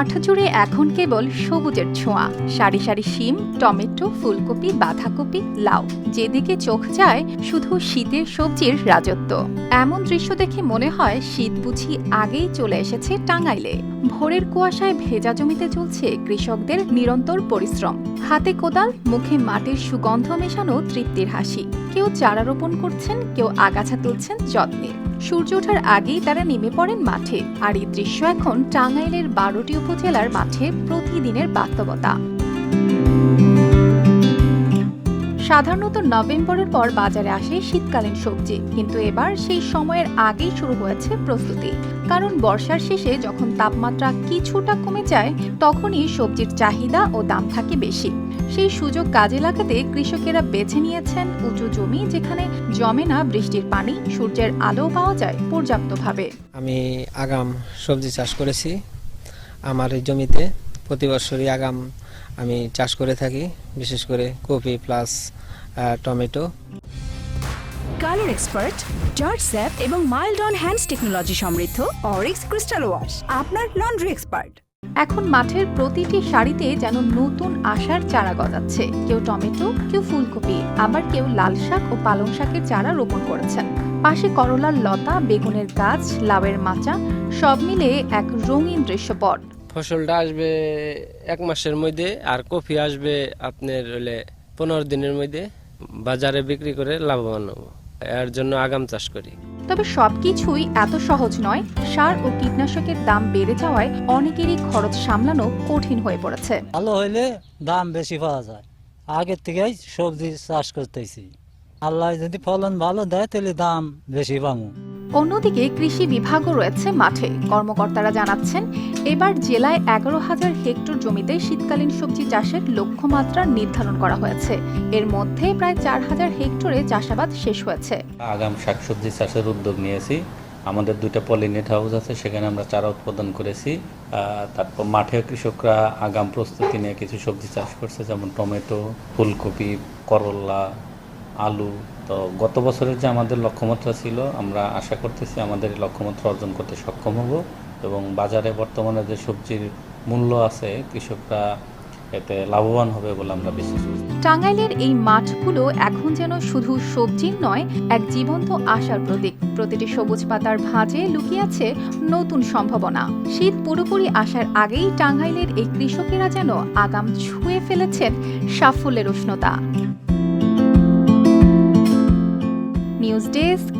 মাঠ জুড়ে এখন কেবল সবুজের ছোঁয়া। সারি সারি শিম, টমেটো, ফুলকপি, বাঁধাকপি, লাউ। যেদিকে চোখ যায়, শুধু শীতের সবজির রাজত্ব। এমন দৃশ্য দেখে মনে হয় শীত বুঝি আগেই চলে এসেছে টাঙ্গাইলে। ভোরের কুয়াশায় ভেজা জমিতে চলছে কৃষকদের নিরন্তর পরিশ্রম। হাতে কোদাল, মুখে মাটির সুগন্ধ মেশানো তৃপ্তির হাসি। কেউ চারা রোপণ করছেন, কেউ আগাছা তুলছেন যত্নে। সূর্য ওঠার আগেই তারা নেমে পড়েন মাঠে। আর এই দৃশ্য এখন টাঙ্গাইলের বারোটি উপজেলার মাঠে প্রতিদিনের বাস্তবতা। সাধারণত নভেম্বরের পর বাজারে আসে শীতকালীন সবজি। কিন্তু এবার সেই সময়ের আগেই শুরু হয়েছে প্রস্তুতি। কারণ বর্ষার শেষে যখন তাপমাত্রা কিছুটা কমে যায়, তখনই সবজির চাহিদা ও দাম থাকে বেশি। সেই সুযোগ কাজে লাগাতে কৃষকেরা বেছে নিয়েছেন উঁচু জমি যেখানে জমে না বৃষ্টির পানি, সূর্যের আলো পাওয়া যায় পর্যাপ্তভাবে। আমি আগাম সবজি চাষ করেছি। আমার এই জমিতে প্রতি বছরই আগাম আমি চাষ করে থাকি বিশেষ করে কপি প্লাস টমেটো। কালার এক্সপার্ট জর্জ স্যাপ এবং মাইল্ড অন হ্যান্ডস টেকনোলজি সমৃদ্ধ অরিক্স ক্রিস্টাল ওয়াশ আপনার লন্ড্রি এক্সপার্ট এখন মাঠের প্রতিটি সারিতে যেন নতুন আশার চারা গজাচ্ছে। কেউ টমেটো কেউ ফুলকপি আবার কেউ লাল শাক ও পালং শাকের চারা রোপণ করেছেন। পাশে করলার লতা বেগুনের গাছ লাউয়ের মাচা সব মিলে এক রঙিন দৃশ্যপট। ফসলটা আসবে এক মাসের মধ্যে আর কফি আসবে আপনার হলে পনেরো দিনের মধ্যে বাজারে বিক্রি করে লাভবান হব। এর জন্য আগাম চাষ করি। তবে সবকিছুই এত সহজ নয়। সার ও কীটনাশকের দাম বেড়ে যাওয়ায় অনেকেরই খরচ সামলানো কঠিন হয়ে পড়েছে। ভালো হইলে দাম বেশি পাওয়া যায়। আগের থেকেই সবজি চাষ করতেছি। আল্লাহ যদি ফলন ভালো দেয় তাহলে দাম বেশি পাবো অন্যদিকে কৃষি বিভাগও রয়েছে মাঠে। কর্মকর্তারা জানাচ্ছেন, এবার জেলায় এগারো হাজার হেক্টর জমিতে শীতকালীন সবজি চাষের লক্ষ্যমাত্রা নির্ধারণ করা হয়েছে। এর মধ্যে প্রায় চার হাজার হেক্টরে চাষাবাদ শেষ হয়েছে। আগাম শাকসবজি চাষের উদ্যোগ নিয়েছি। আমাদের দুইটা পলিনেট হাউস আছে, সেখানে আমরা চারা উৎপাদন করেছি। তারপর মাঠে কৃষকরা আগাম প্রস্তুতি নিয়ে কিছু সবজি চাষ করছে, যেমন টমেটো, ফুলকপি, করলা, আলু। তো গত বছরের যে আমাদের লক্ষ্যমাত্রা ছিল, আমরা আশা করতেছি আমাদের লক্ষ্যমাত্রা অর্জন করতে সক্ষম হব এবং বাজারে বর্তমানে যে সবজির মূল্য আছে, কৃষকরা এতে লাভবান হবে বলে আমরা বিশ্বাস করি টাঙ্গাইলের এই মাঠগুলো এখন যেন শুধু সবজির নয়, এক জীবন্ত আশার প্রতীক। প্রতিটি সবুজ পাতার ভাঁজে লুকিয়ে আছে নতুন সম্ভাবনা। শীত পুরোপুরি আসার আগেই টাঙ্গাইলের এই কৃষকেরা যেন আগাম ছুঁয়ে ফেলেছেন সাফল্যের উষ্ণতা। news desk,